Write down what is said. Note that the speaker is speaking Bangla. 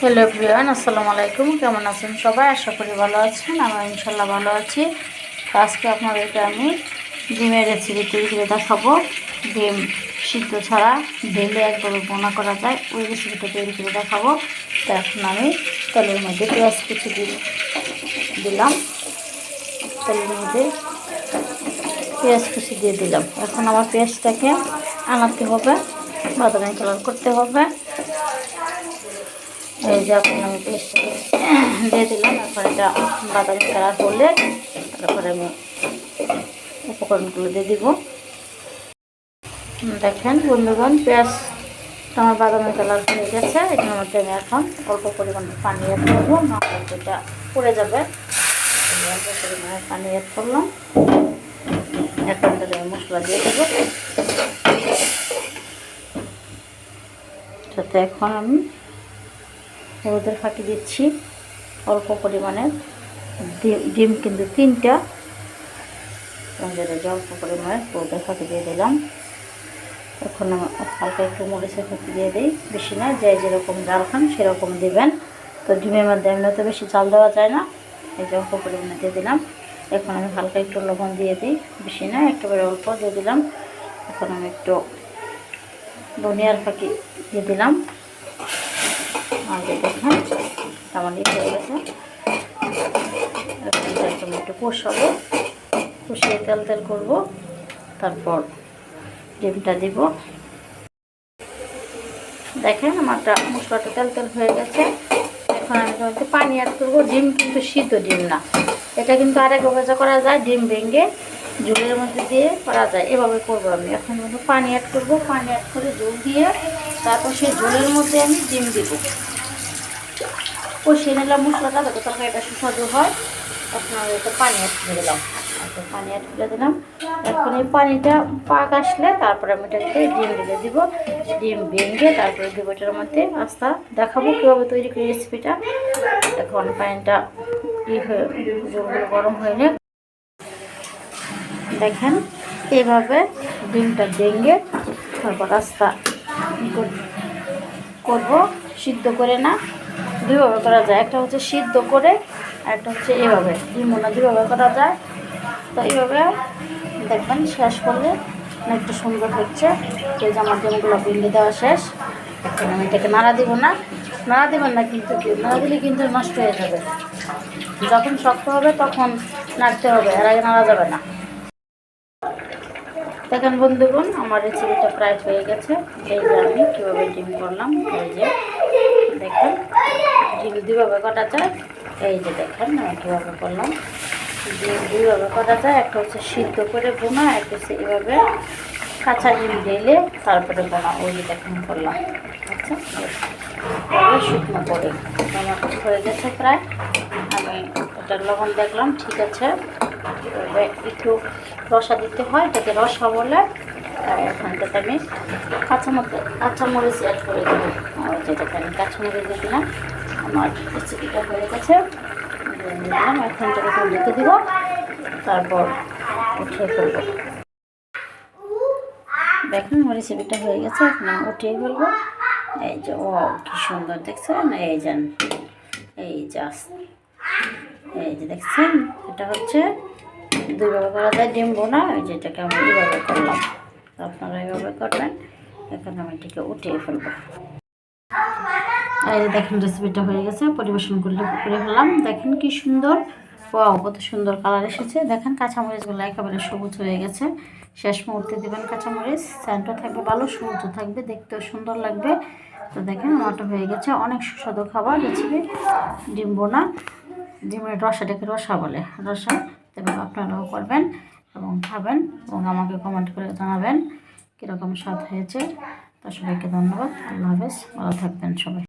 হ্যালো প্রিয়ান আসসালামু আলাইকুম। কেমন আছেন সবাই? আশা করি ভালো আছেন। আমরা ইনশাল্লাহ ভালো আছি। আজকে আপনাদেরকে আমি ডিমের রেসিপি তৈরি করে দেখাবো। ডিম সিদ্ধ ছাড়া ঢেলে একভাবে বোনা করা যায়। ওই রেসিপিটা তৈরি করে দেখাবো। তো এখন আমি তেলের মধ্যে পেঁয়াজ দিয়ে দিলাম। তেলের মধ্যে পেঁয়াজ কুচি দিয়ে দিলাম। এখন আমার পেঁয়াজটাকে আনাতে হবে, বাদামি কালার করতে হবে। এই যে এখন আমি পেস্ট দিয়ে দিলাম এখন এটা বাদামি কালার হলে তারপরে আমি উপকরণগুলো দিয়ে দিব। দেখেন বন্ধুগণ, পেঁয়াজ আমার বাদামি কালার হয়ে গেছে, এটার মধ্যে আমি এখন অল্প পরিমাণে পানি অ্যাড করব নাহলে এটা পড়ে যাবে। অল্প পরিমাণে পানি অ্যাড করলাম। এখন তাহলে মশলা দিয়ে দেবো। যাতে এখন আমি হলুদের ফাঁকি দিচ্ছি। অল্প পরিমাণে। ডিম কিন্তু তিনটা। অল্প পরিমাণে হলুদের ফাঁকি দিয়ে দিলাম। এখন হালকা একটু মরিচের ফাঁকি দিয়ে দিই। বেশি না, যে যেরকম জাল খান সেরকম দেবেন। তো ডিমের মধ্যে এমনি তো বেশি জাল দেওয়া যায় না। এই যে অল্প পরিমাণে দিয়ে দিলাম। এখন আমি হালকা একটু লবণ দিয়ে দিই। বেশি না, একেবারে অল্প দিয়ে দিলাম। এখন আমি একটু ধনিয়ার ফাঁকি দিয়ে দিলাম। আর দেখেন টামালি হয়ে গেছে। এখন একটু কষাবো, কষিয়ে তেল তেল করব, তারপর ডিমটা দিব। দেখেন আমারটা মশলাটা তেল তেল হয়ে গেছে। এখন আমি তোমাকে পানি অ্যাড করব, ডিম কিন্তু সিদ্ধ ডিম না। এটা কিন্তু আরেক ভাজা করা যায়, ডিম ভেঙে ঝোলের মধ্যে দিয়ে করা যায়। এভাবে করব আমি। এখন কিন্তু পানি অ্যাড করব, পানি অ্যাড করে ঝোল দিয়ে তারপর সেই ঝোলের মধ্যে আমি ডিম দিব। কষিয়ে নিলাম মশলাটা, যাতে তরকারিটা সুস্বাদু হয়। এখন আমি একটা পানি অ্যাড করে দিলাম। আচ্ছা পানি অ্যাড করে দিলাম। এখন এই পানিটা পাক আসলে তারপরে আমি এটাকে ডিম ঢেলে দিব। ডিম ভেঙে তারপরে দিব এটার মধ্যে আস্তা দেখাবো কীভাবে তৈরি করি রেসিপিটা। এখন পানিটা ই হয়ে জলগুলো গরম হয়ে নে দেখেন এইভাবে ডিমটা ভেঙে তারপর আস্তা করব। সিদ্ধ করে না। দুইভাবে করা যায়। একটা হচ্ছে সিদ্ধ করে, আর একটা হচ্ছে এভাবে। দুই ডিমোনা দুইভাবে করা যায়। তো এইভাবে দেখবেন শেষ করলে অনেকটা সুন্দর হচ্ছে। এই আমার ডিমগুলো ভেঙে দেওয়া শেষ। এখন আমি এটাকে নাড়া দিব না। নাড়া দেবেন না কিন্তু নাড়া দিলে কিন্তু নষ্ট হয়ে যাবে। যখন শক্ত হবে তখন নাড়তে হবে। এর আগে নাড়া যাবে না। দেখেন বন্ধুগণ, আমার রেসিপিটা প্রায় হয়ে গেছে। এই যে আমি কীভাবে ডিম করলাম, এই যে দেখেন, ডিম দুইভাবে কটা যায়। এই যে দেখেন, আমি কীভাবে করলাম। ডিম দুইভাবে কটা যায়, একটা হচ্ছে সিদ্ধ করে বোনা একটা হচ্ছে এভাবে কাঁচা ডিম ঢেলে তারপরে বোনা ওই যে দেখেন, করলাম। আচ্ছা শুকনো করে। আমার হয়ে গেছে প্রায়। আমি এটা লবণ দেখলাম, ঠিক আছে। একটু রসা দিতে হয় যাতে রসা বলে এখানটাতে আমি কাঁচামরিচ কাঁচামরিচ অ্যাড করে দেবো। যেটাতে আমি কাঁচামরিচ দিয়ে দিলাম, আমার রেসিপিটা হয়ে গেছে। দিলাম এখানটাকে একটু রেখে দিব, তারপর উঠিয়ে ফেলব। দেখুন, আমার রেসিপিটা হয়ে গেছে, এখন উঠিয়ে ফেলব। এই যে ও কি সুন্দর, দেখছেন? এই যান এই জাস এই যে দেখছেন, এটা হচ্ছে দুইভাবে করা যায় ডিম বোনা ওই যেটাকে আমি দুইভাবে করলাম। আপনারা এইভাবে করবেন, এখন আমি এটাকে উঠিয়ে ফেলব। এই যে দেখেন রেসিপিটা হয়ে গেছে, পরিবেশন করলে করে ফেললাম। দেখেন কি সুন্দর, ওয়াও, কত সুন্দর কালার এসেছে। দেখেন, কাঁচামরিচগুলো একেবারে সবুজ হয়ে গেছে। শেষ মুহূর্তে দেবেন কাঁচামরিচ স্যান্টও থাকবে ভালো সবুজও থাকবে, দেখতেও সুন্দর লাগবে। তো দেখেন আমারটা হয়ে গেছে, অনেক সুস্বাদু খাবার রেসিপি ডিম বোনা। ডিমের রসাটাকে রসা বলে। রসা তবে আপনারাও করবেন এবং খাবেন এবং আমাকে কমেন্ট করে জানাবেন কীরকম স্বাদ হয়েছে। তো সবাইকে ধন্যবাদ। আল্লাহ হাফেজ। ভালো থাকবেন সবাই।